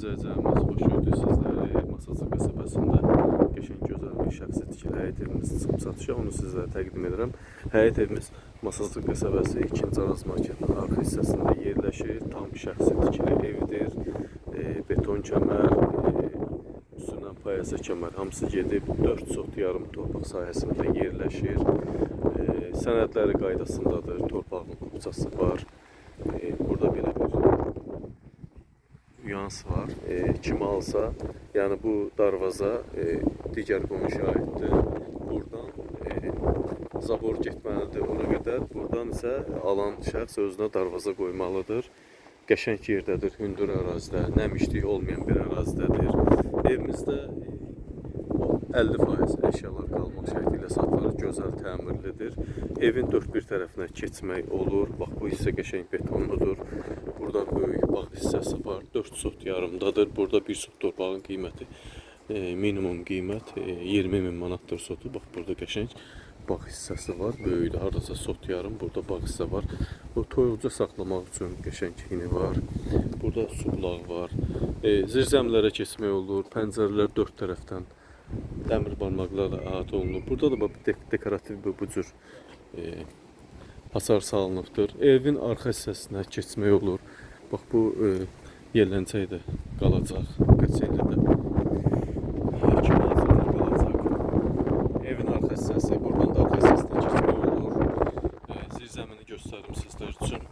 izləyicilərimiz, xoş gördük sizləri. Masazı qəsəbəsində qəşəng gözəl bir şəxsi tikili həyət evimiz çıxıb satışa. Onu sizlərə təqdim edirəm. Həyət evimiz Masazlı qəsəbəsi 2-ci Araz marketinin arxa hissəsində yerləşir. Tam şəxsi tikili evdir. E, beton kəmər, e, üstündən payasa kəmər hamısı gedib 4 sot yarım torpaq sahəsində yerləşir. E, sənədləri qaydasındadır. Torpağın kupçası var. E, nüans var. E, kim alsa, yani bu darvaza e, digər qonşu aiddir. Buradan e, zabor getməlidir ona qədər. Buradan isə alan şəxs özünə darvaza qoymalıdır. Qəşəng yerdədir, hündür ərazidə, nəmişlik olmayan bir ərazidədir. Evimizdə e, 50% əşyalar qalmaq şərti ilə satılır, gözəl təmirlidir. Evin dörd bir tərəfinə keçmək olur. Bax bu hissə qəşəng betonludur. Burada hissəsi var. 4 sot yarımdadır. Burada bir sot torpağın qiyməti e, minimum qiymət e, 20 min manatdır sotu. Bax burada qəşəng bağ hissəsi var. Böyükdür. Hardasa sot yarım. Burada bağ hissə var. Bu toyuqca saxlamaq üçün qəşəng hini var. Burada su bulağı var. E, zirzəmilərə keçmək olur. Pəncərələr dörd tərəfdən dəmir barmaqlarla əhatə olunub. Burada da bax dek dekorativ bir bu cür e, hasar salınıbdır. Evin arxa hissəsinə keçmək olur. Bax bu e, yerləncək də qalacaq. Qaçeldə də. Evin arxa hissəsi, buradan da arxa hissəsinə keçmək olur. E, zirzəmini göstərim sizlər üçün.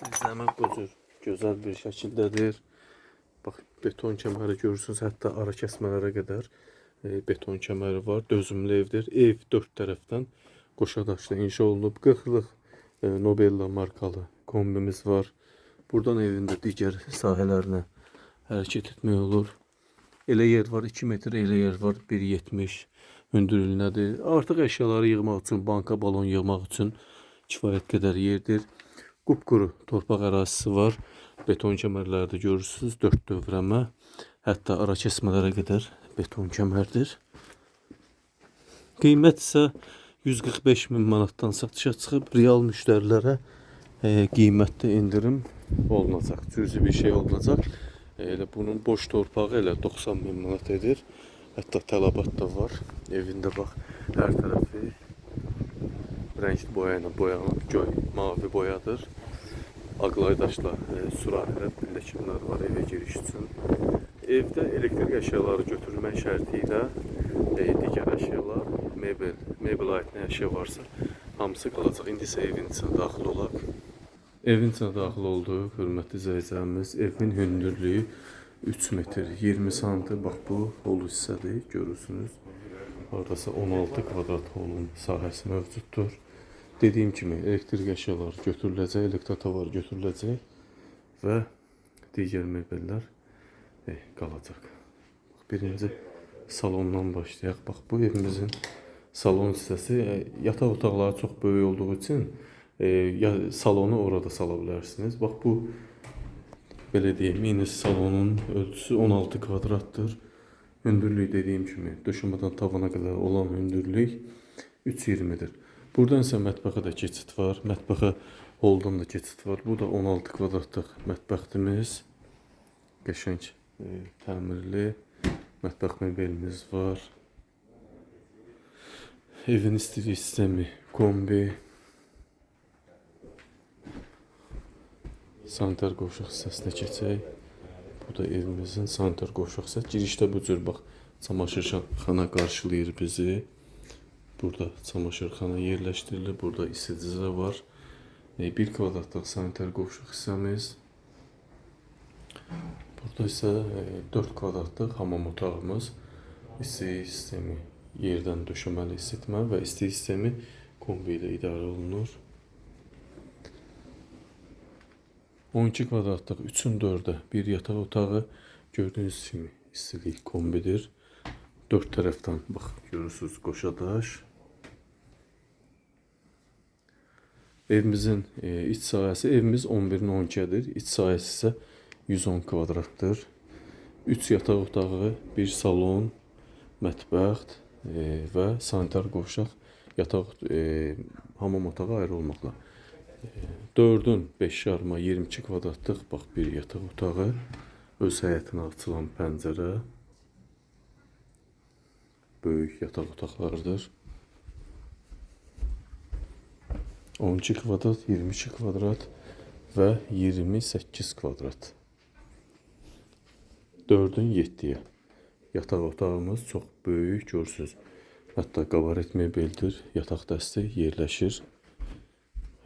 Zirzəmi bu cür gözəl bir şəkildədir. Bax beton kəməri görürsünüz, hətta ara kəsmələrə qədər e, beton kəməri var. Dözümlü evdir. Ev dörd tərəfdən qoşa daşla inşa olunub. 40-lıq e, Nobella markalı kombimiz var. Buradan evin də digər sahələrinə hərəkət etmək olur. Elə yer var 2 metr, elə yer var 1.70 hündürlüyünədir. Artıq əşyaları yığmaq üçün, banka balon yığmaq üçün kifayət qədər yerdir. Qupquru torpaq ərazisi var. Beton kəmərləri də görürsüz, 4 dövrəmə. Hətta ara kəsmələrə qədər beton kəmərdir. Qiymət isə 145 min manatdan satışa çıxıb real müştərilərə e, qiymətdə endirim olunacaq. Cüzi bir şey olunacaq. E, elə bunun boş torpağı elə 90 min manat edir. Hətta tələbat da var. Evində bax hər tərəfi renkli boya ilə boyanıb göy, mavi boyadır. Aqlaydaşla e, sürahilər, pilləkənlər var evə giriş üçün. Evdə elektrik əşyaları götürülmək şərti ilə e, digər əşyalar, mebel, mebel aid nə əşya varsa hamısı qalacaq. İndi isə evin içinə daxil olaq. Evin içinə daxil olduq, hörmətli izləyicilərimiz. Evin hündürlüyü 3 metr 20 santı. Bax bu hol hissədir, görürsünüz. Hardasa 16 kvadrat holun sahəsi mövcuddur. Dediyim kimi elektrik əşyalar götürüləcək, elektrotavar götürüləcək və digər mebellər e, qalacaq. Bax, birinci salondan başlayaq. Bax bu evimizin salon hissəsi e, yataq otaqları çox böyük olduğu üçün e, ya, salonu orada sala bilərsiniz. Bax bu belə deyim, mini salonun ölçüsü 16 kvadratdır. Hündürlük dediyim kimi döşəmədən tavana qədər olan hündürlük 3.20-dir. Buradan isə mətbəxə də keçid var. Mətbəxə holdan da keçid var. Bu da 16 kvadratlıq mətbəximiz. Qəşəng e, təmirli mətbəx mebelimiz var. Evin istilik sistemi, kombi, sanitar qovşaq hissəsinə keçək. Bu da evimizin sanitar qovşaq hissəsi. Girişdə bu cür bax çamaşırxana qarşılayır bizi. Burada çamaşırxana yerləşdirilir. Burada isiticidə var. E, 1 kvadratlıq sanitar qovşaq hissəmiz. Burada isə e, 4 kvadratlıq hamam otağımız. İsti sistemi yerdən döşəməli isitmə və isti sistemi kombi ilə idarə olunur. 12 kvadratlıq 3-ün 4-ə bir yataq otağı gördüyünüz kimi istilik kombidir. Dörd tərəfdən bax görürsüz qoşa daş. Evimizin e, iç sahəsi evimiz 11-in 12-dir. İç sahəsi isə 110 kvadratdır. 3 yataq otağı, bir salon, mətbəx e, və sanitar qovşaq yataq e, hamam otağı ayrı olmaqla e, 4'ün 5 yarıma 22 kvadratlıq bax bir yataq otağı, öz həyətinə açılan pəncərə, böyük yataq otaqlarıdır. 12 kvadrat, 22 kvadrat və 28 kvadrat. 4'ün 7'ye. Yataq otağımız çox böyük, görsünüz. Hətta qabaret mebeldir, yataq dəsti yerləşir.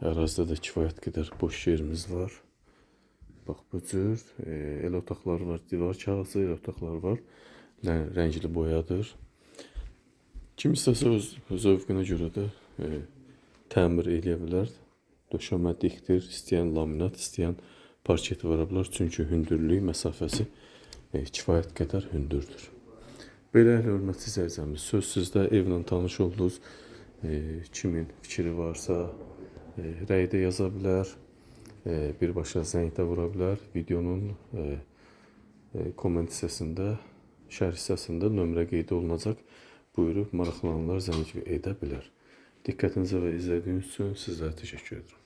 Ərazidə də kifayət qədər boş yerimiz var. Bax bu cür e, el otaqlar var, divar kağızı el otaqlar var. Rə- Rəngli boyadır. Kim istəsə öz zövqünə görə də e, təmir eləyə bilər. Döşəmə dikdir, istəyən laminat, istəyən parket vura bilər. Çünki hündürlük məsafəsi e, kifayət qədər hündürdür. Belə hörmətli izləyicimiz, söz sizdə evlə tanış oldunuz. E, kimin fikri varsa e, rəydə yaza bilər. E, birbaşa zəng də vura bilər. Videonun e, e, komment hissəsində, şərh hissəsində nömrə qeyd olunacaq. Buyurub maraqlananlar zəng edə bilər. Diqqətinizə və izlədiyiniz üçün sizlərə təşəkkür edirəm.